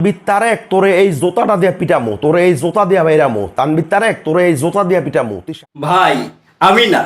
তানবির তারেক, তোরে এই জোতাটা দিয়া পিটামো, তোরে এই জোতা দিয়া বাইরামো তানবির তারেক, তোরে এই জোতা দিয়া পিটামো। ভাই, আমি না,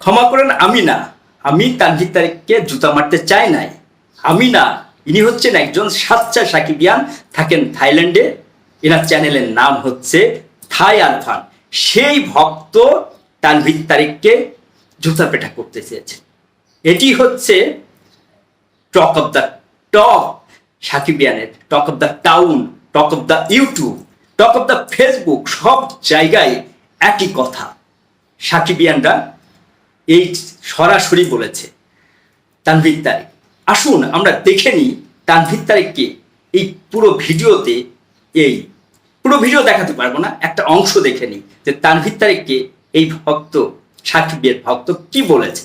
ক্ষমা করেন, আমি না, আমি তানভীর তারিখকে জুতা মারতে চাই নাই। আমি না, ইনি হচ্ছেন একজন সাচ্চা সাকিবিয়ান, থাকেন থাইল্যান্ডে। এনার চ্যানেলের নাম হচ্ছে থাই আলফান সেই ভক্ত তানভীর তারিখকে জুতা পেটা করতে চেয়েছে। এটি হচ্ছে talk of the talk. সাকিবিয়ানের talk of the town, talk of the YouTube, talk of the Facebook সব জায়গায় একই কথা। সাকিব সাকিবিয়ানরা এই সরাসরি বলেছে তানভীর তারিক। আসুন আমরা দেখে নিই তানভীর তারিককে এই পুরো ভিডিওতে এই পুরো ভিডিও দেখাতে পারব না, একটা অংশ দেখে নিই যে তানভীর তারিককে এই ভক্ত, সাকিবের ভক্ত কি বলেছে।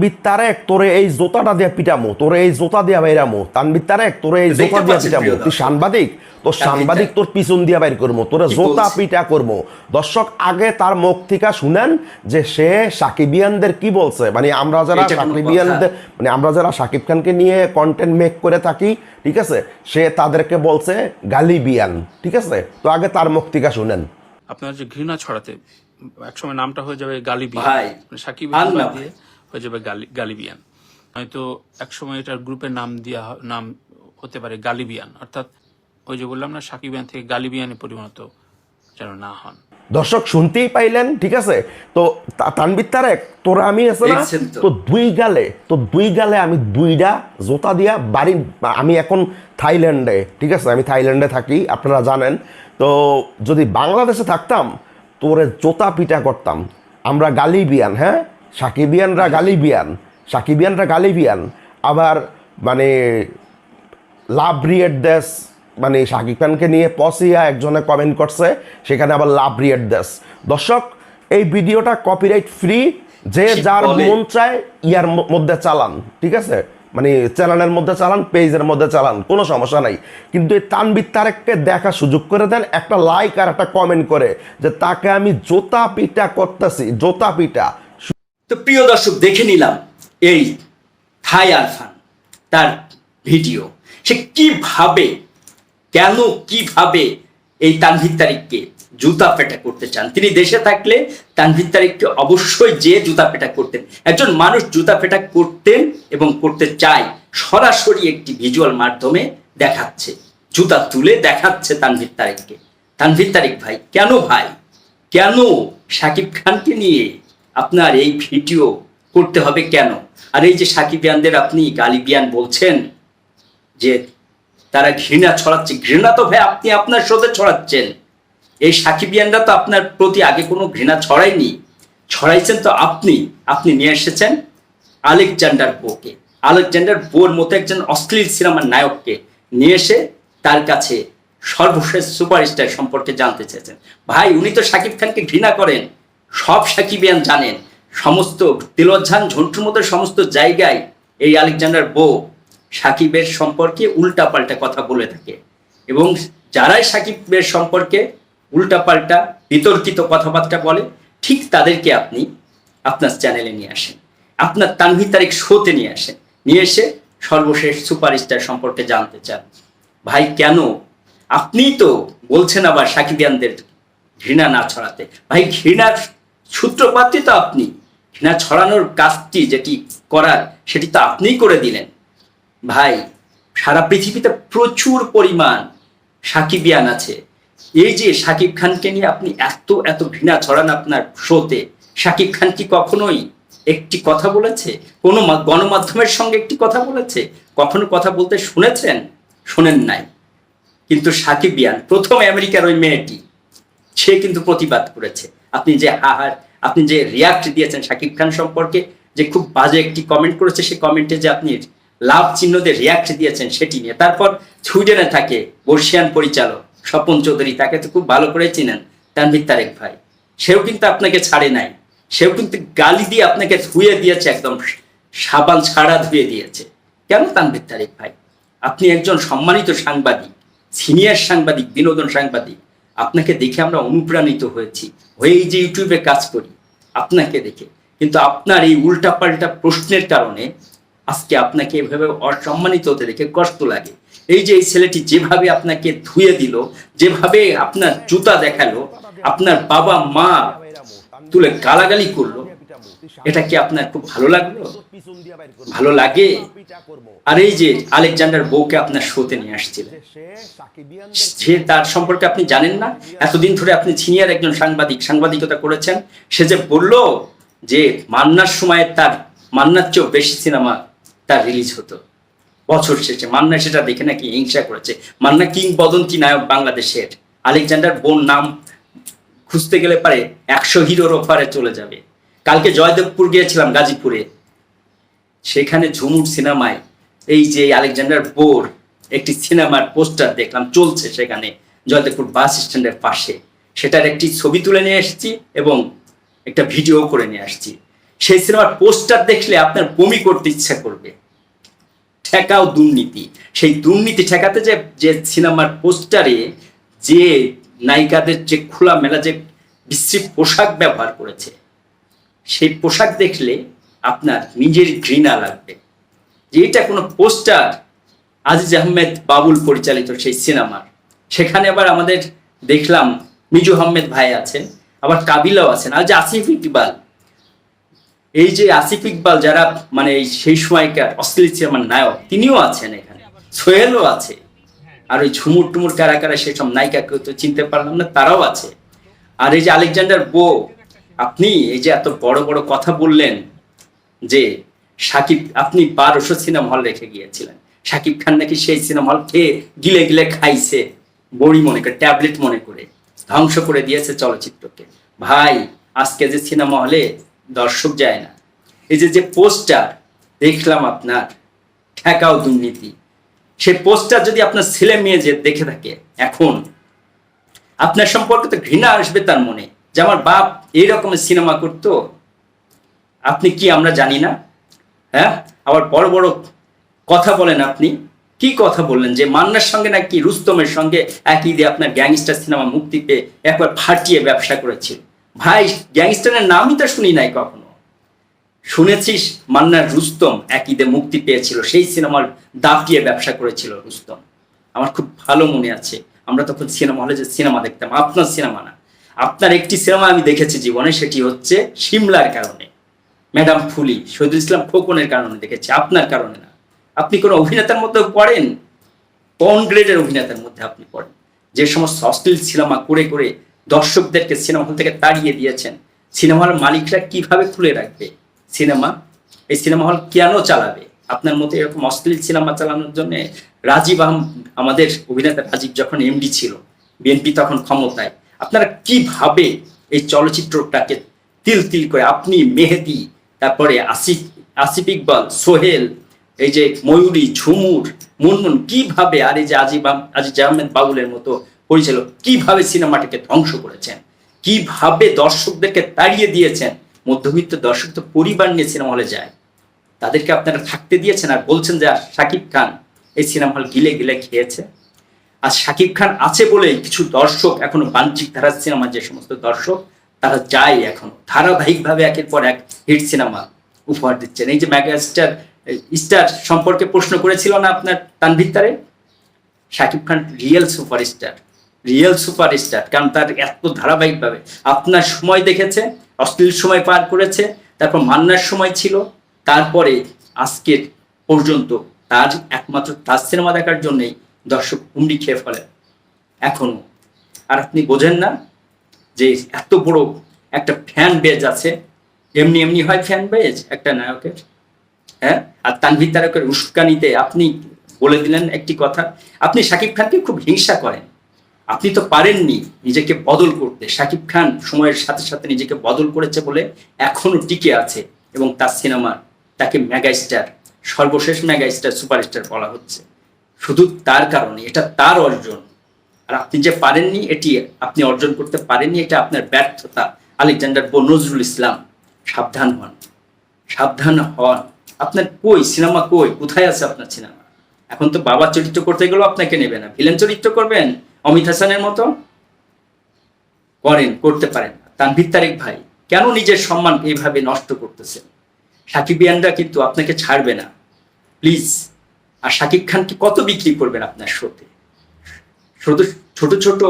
তানবির তারেক তোরে এই জোতাটা দিয়া পিটামো তোরে এই জোতা দিয়া বাইরামো। তানবির তারেক তোরে এই জোতা দিয়া পিটামো। তুই সাংবাদিক তোর সাংবাদিক তোর পিছন দিয়া বাইর করব তোরে জোতা পিটা করব দর্শক আগে তার মুখ থেকে শুনেন যে সে সাকিবিয়ানদের কি বলছে? মানে আমরা যারা সাকিবিয়ানদের মানে আমরা যারা সাকিব খানকে নিয়ে কন্টেন্ট মেক করে থাকি ঠিক আছে? সে তাদেরকে বলছে গালিবিয়ান ঠিক আছে? তো আগে তার মুখ থেকে শুনেন। আপনার যে ঘৃণা ছড়াতে একসময় নামটা হয়ে যাবে গালিবিয়ান। মানে সাকিব দিয়ে হয়ে যাবে গালিবিয়ান। হয়তো একসময় এটার গ্রুপের নাম দেওয়া নাম হতে পারে গালিবিয়ান। অর্থাৎ ওই যে বললাম না সাকিবিয়ান থেকে গালিবিয়ানে পরিণত যেন না হন। দর্শক শুনতেই পাইলেন ঠিক আছে? তো তানবির তারেক তোরা আমি আছে না? তো। তো দুই গালে তো দুই গালে আমি দুইটা জোতা দিয়া বাড়ি আমি এখন থাইল্যান্ডে ঠিক আছে? আমি থাইল্যান্ডে থাকি আপনারা জানেন। তো যদি বাংলাদেশে থাকতাম তোরে জোতা পিটা করতাম। আমরা গালিবিয়ান হ্যাঁ? সাকিবিয়ানরা গালিবিয়ান সাকিবিয়ানরা গালিবিয়ান। আবার মানে লাভ রিয়েট দেশ মানে শাকিব খানকে নিয়ে পসিয়া একজনে কমেন্ট করছে সেখানে আবার লাভ রিয়েট দেশ দর্শক এই ভিডিওটা কপিরাইট ফ্রি যে যার মন চায় ইয়ার মধ্যে চালান ঠিক আছে? মানে চ্যানেলের মধ্যে চালান পেজের মধ্যে চালান কোনো সমস্যা নাই। কিন্তু এই তানবির তারেককে দেখা সুযোগ করে দেন একটা লাইক আর একটা কমেন্ট করে যে তাকে আমি জোতা পিটা করতেছি জোতা পিটা তো প্রিয় দর্শক, দেখে নিলাম এই থাই আরফান, তার ভিডিও। সে কীভাবে, কেন কীভাবে এই তানভীর তারিখকে জুতা পেটা করতে চান? তিনি দেশে থাকলে তানভীর তারিখকে অবশ্যই যে জুতা পেটা করতেন, একজন মানুষ জুতা পেটা করতেন এবং করতে চায়, সরাসরি একটি ভিজুয়াল মাধ্যমে দেখাচ্ছে, জুতা তুলে দেখাচ্ছে তানভীর তারিখকে। তানভীর তারিক ভাই, কেন ভাই? কেন সাকিব খানকে নিয়ে আপনার এই ভিডিও করতে হবে কেন? আর এই যে সাকিবিয়ানদের আপনি গালিবিয়ান বলছেন, যে তারা ঘৃণা ছড়াচ্ছে, ঘৃণা তো ভাই আপনি আপনার সাথে ছড়াচ্ছেন। এই সাকিবিয়ানরা তো আপনার প্রতি আগে কোনো ঘৃণা ছড়ায়নি। ছড়াইছেন তো আপনি আপনি নিয়ে এসেছেন আলেকজান্ডার বোকে। আলেকজান্ডার বোর মতো একজন অশ্লীল সিনেমার নায়ককে নিয়ে এসে তার কাছে সর্বশেষ সুপারস্টার সম্পর্কে জানতে চেয়েছেন। ভাই, উনি তো সাকিব খানকে ঘৃণা করেন। সব সাকিবিয়ান জানেন, সমস্ত তিলোজ্জান ঝন্টুর মতো সমস্ত জায়গায় এই আলেকজান্ডার বো সাকিবের সম্পর্কে উল্টাপাল্টা কথা বলে থাকে। এবং যারাই সাকিবের সম্পর্কে উল্টাপাল্টা বিতর্কিত কথাবার্তা বলে, ঠিক তাদেরকে আপনি আপনার চ্যানেলে নিয়ে আসেন। আপনার তানভি তারিখ শোতে নিয়ে আসেন। নিয়ে এসে সর্বশেষ সুপারস্টার সম্পর্কে জানতে চান। ভাই, কেন? আপনিই তো বলছেন আবার সাকিবিয়ানদের ঘৃণা না ছড়াতে। ভাই, ঘৃণার সূত্রপাতই তো আপনি ঘৃণা ছড়ানোর কাজটি যেটি করার সেটি তো আপনিই করে দিলেন। ভাই, সারা পৃথিবীতে প্রচুর পরিমাণ সাকিবিয়ান আছে। এই যে সাকিব খানকে নিয়ে আপনি এত এত ঘৃণা ছড়ান আপনার শোতে, সাকিব খান কি কখনোই একটি কথা বলেছে? কোনো গণমাধ্যমের সঙ্গে একটি কথা বলেছে? কখনো কথা বলতে শুনেছেন? শোনেন নাই। কিন্তু সাকিবিয়ান প্রথম আমেরিকার ওই মেয়েটি, সে কিন্তু প্রতিবাদ করেছে। আপনি যে হাহার আপনি যে রিয়াক্ট দিয়েছেন শাকিব খান সম্পর্কে, যে খুব বাজে একটি কমেন্ট করেছে সেই কমেন্টে যে আপনি লাভ চিহ্ন দিয়ে রিয়াক্ট দিয়েছেন সেটি নিয়ে। তারপর সুইডেনে থাকে বর্ষিয়ান পরিচালক স্বপন চৌধুরী, তাকে তো খুব ভালো করে চিনেন তানভীর তারেক ভাই। সেও কিন্তু আপনাকে ছাড়ে নাই। সেও কিন্তু গালি দিয়ে আপনাকে ধুয়ে দিয়েছে, একদম সাবান ছাড়া ধুয়ে দিয়েছে। কেন তানভীর তারেক ভাই? আপনি একজন সম্মানিত সাংবাদিক, সিনিয়র সাংবাদিক, বিনোদন সাংবাদিক। আপনাকে দেখে আমরা অনুপ্রাণিত হয়েছি। হয়ে এই যে ইউটিউবে কাজ করি, আপনাকে দেখে। কিন্তু আপনার এই উল্টাপাল্টা প্রশ্নের কারণে আজকে আপনাকে এভাবে অসম্মানিত হতে দেখে কষ্ট লাগে। এই যে এই ছেলেটি যেভাবে আপনাকে ধুয়ে দিল, যেভাবে আপনার জুতা দেখাল, আপনার বাবা মা তুলে গালাগালি করল এটা কি আপনার খুব ভালো লাগল? ভালো লাগে? আর এই যে আলেকজান্ডার বউকে আপনার শোতে নিয়ে আসছিলেন, সে তার সম্পর্কে আপনি জানেন না? এতদিন ধরে আপনি সিনিয়র একজন সাংবাদিক, সাংবাদিকতা করেছেন, সে যে বলল যে মান্নার সময় তার মান্নার চেয়েও বেশি সিনেমা তার রিলিজ হতো, বছর শেষে। মান্না সেটা দেখে নাকি হিংসা করেছে। মান্না কিংবদন্তি নায়ক বাংলাদেশের। আলেকজান্ডার বোন নাম খুঁজতে গেলে পারে একশো হিরোর ওপারে চলে যাবে। কালকে জয়দেবপুর গিয়েছিলাম, গাজীপুরে। সেখানে ঝুমুর সিনেমায় এই যে আলেকজান্ডার বোর একটি সিনেমার পোস্টার দেখলাম, চলছে সেখানে জয়দেবপুর বাস স্ট্যান্ডের পাশে। সেটার একটি ছবি তুলে নিয়ে এসেছি এবং একটা ভিডিও করে নিয়ে আসছি। সেই সিনেমার পোস্টার দেখলে আপনার বমি করতে ইচ্ছা করবে। ঠেকাও দুর্নীতি। সেই দুর্নীতি ঠেকাতে যে যে সিনেমার পোস্টারে যে নায়িকাদের যে খোলা মেলা যে বিশ্রী পোশাক ব্যবহার করেছে সেই পোশাক দেখলে আপনার নিজের ঘৃণা লাগবে। যে এটা কোনো পোস্টার আজিজ আহমেদ বাবুল পরিচালিত সেই সিনেমার। সেখানে আবার আমাদের দেখলাম মিজু আহমেদ ভাই আছেন, আবার কাবিলাও আছেন। আর যে আসিফ ইকবাল, এই যে আসিফ ইকবাল যারা মানে সেই সময়কার অশ্লীল সিনেমার নায়ক, তিনিও আছেন এখানে। সোহেলও আছে। আর ওই ঝুমুর টুমুর কারা কারা সেসব নায়িকাকে তো চিনতে পারলাম না, তারাও আছে। আর এই যে আলেকজান্ডার বো আপনি এই যে এত বড় বড় কথা বললেন যে সাকিব, আপনি বারোশো সিনেমা হল রেখে গিয়েছিলেন। সাকিব খান নাকি সেই সিনেমা হল খেয়ে গিলে গিলে খাইছে, বড়ি মনে করে, ট্যাবলেট মনে করে, ধ্বংস করে দিয়েছে চলচ্চিত্রকে। ভাই, আজকে যে সিনেমা হলে দর্শক যায় না। এই যে যে পোস্টার, দেখলাম আপনার ঠেকাও দুর্নীতি। সেই পোস্টার যদি আপনার ছেলে মেয়ে যে দেখে থাকে এখন, আপনার সম্পর্কে তো ঘৃণা আসবে তার মনে, যে আমার বাপ এই রকমের সিনেমা করতো। আপনি কি আমরা জানি না? হ্যাঁ? আবার বড় বড় কথা বলেন আপনি। কি কথা বললেন? যে মান্নার সঙ্গে নাকি রুস্তমের সঙ্গে একই দিয়ে আপনার গ্যাংস্টার সিনেমা মুক্তি পেয়ে একবার ফাটিয়ে ব্যবসা করেছিল ভাই, গ্যাংস্টারের নামই তো শুনি নাই কখনো। শুনেছিস মান্নার রুস্তম একই একইদে মুক্তি পেয়েছিল, সেই সিনেমার দাপিয়ে ব্যবসা করেছিল রুস্তম। আমার খুব ভালো মনে আছে। আমরা তখন সিনেমা হলে যে সিনেমা দেখতাম, আপনার সিনেমা না। আপনার একটি সিনেমা আমি দেখেছি জীবনে, সেটি হচ্ছে সিমলার কারণে। ম্যাডাম ফুলি, শহীদুল ইসলাম খোকনের কারণে দেখেছি, আপনার কারণে না। আপনি কোনো অভিনেতার মধ্যে পড়েন? কোন গ্রেডের অভিনেতার মধ্যে আপনি পড়েন? যে সমস্ত অশ্লীল সিনেমা করে করে দর্শকদেরকে সিনেমা হল থেকে তাড়িয়ে দিয়েছেন, সিনেমা হল মালিকরা কীভাবে খুলে রাখবে? সিনেমা? এই সিনেমা হল কেন চালাবে? আপনার মতো এরকম অশ্লীল সিনেমা চালানোর জন্য রাজীব আহম, আমাদের অভিনেতা রাজীব যখন এমডি ছিল বিএনপি তখন ক্ষমতায় আপনারা কীভাবে এই চলচ্চিত্রটাকে তিল তিল করে আপনি মেহেদি, তারপরে আসিফ আসিফ ইকবাল, সোহেল, এই যে ময়ূরী, ঝুমুর, মুনমুন কীভাবে আর এই যে আজিব আজিজ আহমেদ বাবুলের মতো পরিচালক কীভাবে সিনেমাটাকে ধ্বংস করেছেন? কীভাবে দর্শকদেরকে তাড়িয়ে দিয়েছেন? মধ্যবিত্ত দর্শক তো পরিবার নিয়ে সিনেমা হলে যায়। তাদেরকে আপনারা থাকতে দিয়েছেন আর বলছেন যে শাকিব খান এই সিনেমা হল গিলে গিলে খেয়েছে। আর শাকিব খান আছে বলেই কিছু দর্শক এখনও বাণিজ্যিক ধারার সিনেমা, যে সমস্ত দর্শক, তারা যায় এখন। ধারাবাহিকভাবে একের পর এক হিট সিনেমা উপহার দিচ্ছেন। এই যে মেগা স্টার স্টার সম্পর্কে প্রশ্ন করেছিল না আপনার তানভীর তারে? Shakib Khan real superstar real superstar কারণ তার এত ধারাবাহিকভাবে আপনার সময় দেখেছে, অশ্লীল সময় পার করেছে, তারপর মান্নার সময় ছিল, তারপরে আজকের পর্যন্ত তার একমাত্র তার সিনেমা দেখার জন্যই দর্শক হুমড়ি খেয়ে ফেলে এখনও। আর আপনি বোঝেন না যে এত বড় একটা ফ্যান বেজ আছে। এমনি এমনি হয় ফ্যান বেজ একটা নায়কের। হ্যাঁ? আর তানভীর তারকের উস্কানিতে আপনি বলে দিলেন একটি কথা। আপনি শাকিব খানকে খুব হিংসা করেন। আপনি তো পারেননি নিজেকে বদল করতে। শাকিব খান সময়ের সাথে সাথে নিজেকে বদল করেছে বলে এখনও টিকে আছে এবং তার সিনেমা তাকে মেগা স্টার সর্বশেষ মেগা স্টার সুপারস্টার বলা হচ্ছে। শুধু তার কারণে, এটা তার অর্জন। আর আপনি যে পারেননি, এটি আপনি অর্জন করতে পারেননি, এটা আপনার ব্যর্থতা। আলেকজান্ডার বো নজরুল ইসলাম, সাবধান হন। সাবধান হন। আপনার কই? সিনেমা কই? কোথায় আছে আপনার সিনেমা? এখন তো বাবা চরিত্র করতে গেলেও আপনাকে নেবে না। ভিলেন চরিত্র করবেন? অমিত হাসানের মতো? করেন, করতে পারেন। তানভীর তারেক ভাই, কেন নিজের সম্মান এইভাবে নষ্ট করতেছেন? সাকিবিয়ানরা কিন্তু আপনাকে ছাড়বে না। প্লিজ আর শাকিব খানকে কত বিক্রি করবেন আপনার শোতে? শুধু ছোট ছোট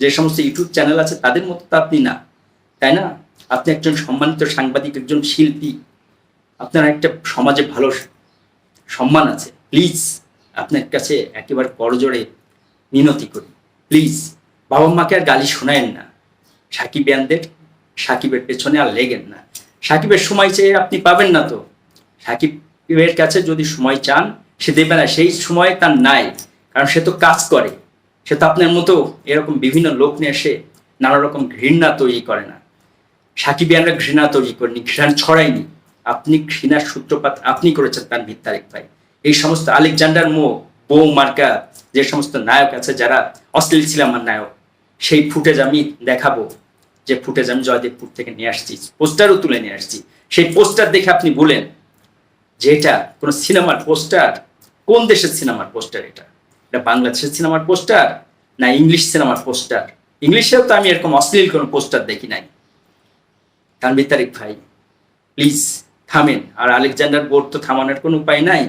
যে সমস্ত ইউটিউব চ্যানেল আছে, তাদের মতো তো আপনি না। তাই না? আপনি একজন সম্মানিত সাংবাদিক, একজন শিল্পী। আপনার একটা সমাজে ভালো সম্মান আছে। প্লিজ, আপনার কাছে একেবারে করজোড়ে মিনতি করি। প্লিজ, বাবা মাকে আর গালি শোনায়েন না। সাকিব ইয়ানদের সাকিবের পেছনে আর লেগেন না। সাকিবের সময় চেয়ে আপনি পাবেন না তো। সাকিবের কাছে যদি সময় চান সে দেবে না সেই সময় তার নাই, কারণ সে তো কাজ করে। সে তো আপনার মতো এরকম বিভিন্ন লোক নিয়ে এসে নানা রকম ঘৃণা তৈরি করে না। সাকিবিয়ানরা ঘৃণা তৈরি করিনি, ঘৃণা ছড়ায়নি। আপনি ঘৃণার সূত্রপাত আপনি করেছেন, তানভীর তারেক ভাই। এই সমস্ত আলেকজান্ডার মো, বউ মার্কা, যে সমস্ত নায়ক আছে, যারা অশ্লীল ছিল আমার নায়ক, সেই ফুটেজ আমি দেখাবো। যে ফুটেজ আমি জয়দেবপুর থেকে নিয়ে আসছি, পোস্টারও তুলে নিয়ে আসছি। সেই পোস্টার দেখে আপনি বলেন যে এটা কোনো সিনেমার পোস্টার কোন দেশের সিনেমার পোস্টার এটা? এটা বাংলাদেশের সিনেমার পোস্টার না ইংলিশ সিনেমার পোস্টার? ইংলিশেও তো আমি এরকম অশ্লীল কোনো পোস্টার দেখি নাই। তানবির তারিক ভাই প্লিজ থামেন। আর আলেকজান্ডার বোর্ড তো থামানোর কোনো উপায় নাই।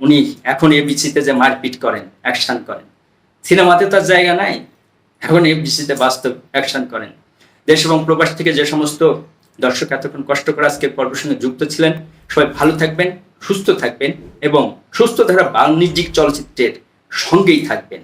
উনি এখন এবিসিতে যে মারপিট করেন অ্যাকশন করেন। সিনেমাতে তার জায়গা নাই। এখন এবিসিতে বাস্তব অ্যাকশন করেন। দেশ এবং প্রবাস থেকে যে সমস্ত দর্শক এতক্ষণ কষ্ট করে আজকের পর্বের সঙ্গে যুক্ত ছিলেন। সবাই ভালো থাকবেন। সুস্থ থাকবেন এবং সুস্থ ধারা বাণিজ্যিক চলচ্চিত্রের সঙ্গেই থাকবেন।